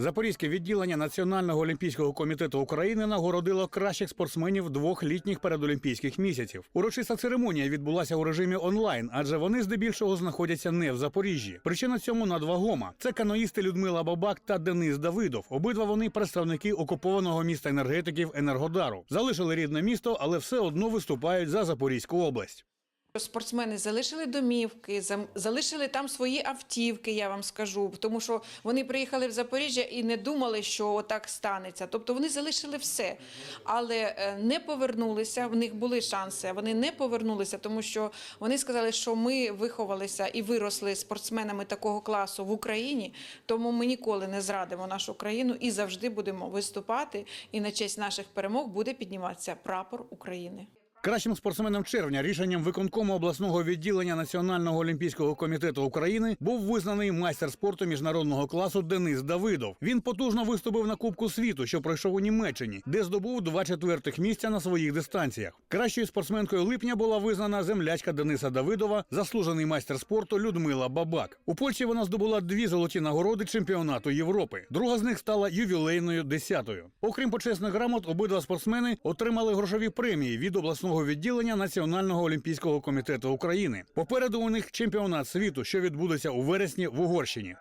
Запорізьке відділення Національного олімпійського комітету України нагородило кращих спортсменів двох літніх передолімпійських місяців. Урочиста церемонія відбулася у режимі онлайн, адже вони здебільшого знаходяться не в Запоріжжі. Причина цьому надвагома. Це каноїсти Людмила Бабак та Денис Давидов. Обидва вони представники окупованого міста енергетиків Енергодару. Залишили рідне місто, але все одно виступають за Запорізьку область. Спортсмени залишили домівки, залишили там свої автівки, я вам скажу, тому що вони приїхали в Запоріжжя і не думали, що отак станеться. Тобто вони залишили все, але е, не повернулися. В них були шанси. Вони не повернулися, тому що вони сказали, що ми виховалися і виросли спортсменами такого класу в Україні, тому ми ніколи не зрадимо нашу країну і завжди будемо виступати. І на честь наших перемог буде підніматися прапор України. Кращим спортсменом червня рішенням виконкому обласного відділення Національного олімпійського комітету України був визнаний майстер спорту міжнародного класу Денис Давидов. Він потужно виступив на Кубку світу, що пройшов у Німеччині, де здобув два четвертих місця на своїх дистанціях. Кращою спортсменкою липня була визнана землячка Дениса Давидова, заслужений майстер спорту Людмила Бабак. У Польщі вона здобула дві золоті нагороди чемпіонату Європи. Друга з них стала ювілейною десятою. Окрім почесних грамот, обидва спортсмени отримали грошові премії від обласного відділення Національного олімпійського комітету України. Попереду у них чемпіонат світу, що відбудеться у вересні в Угорщині.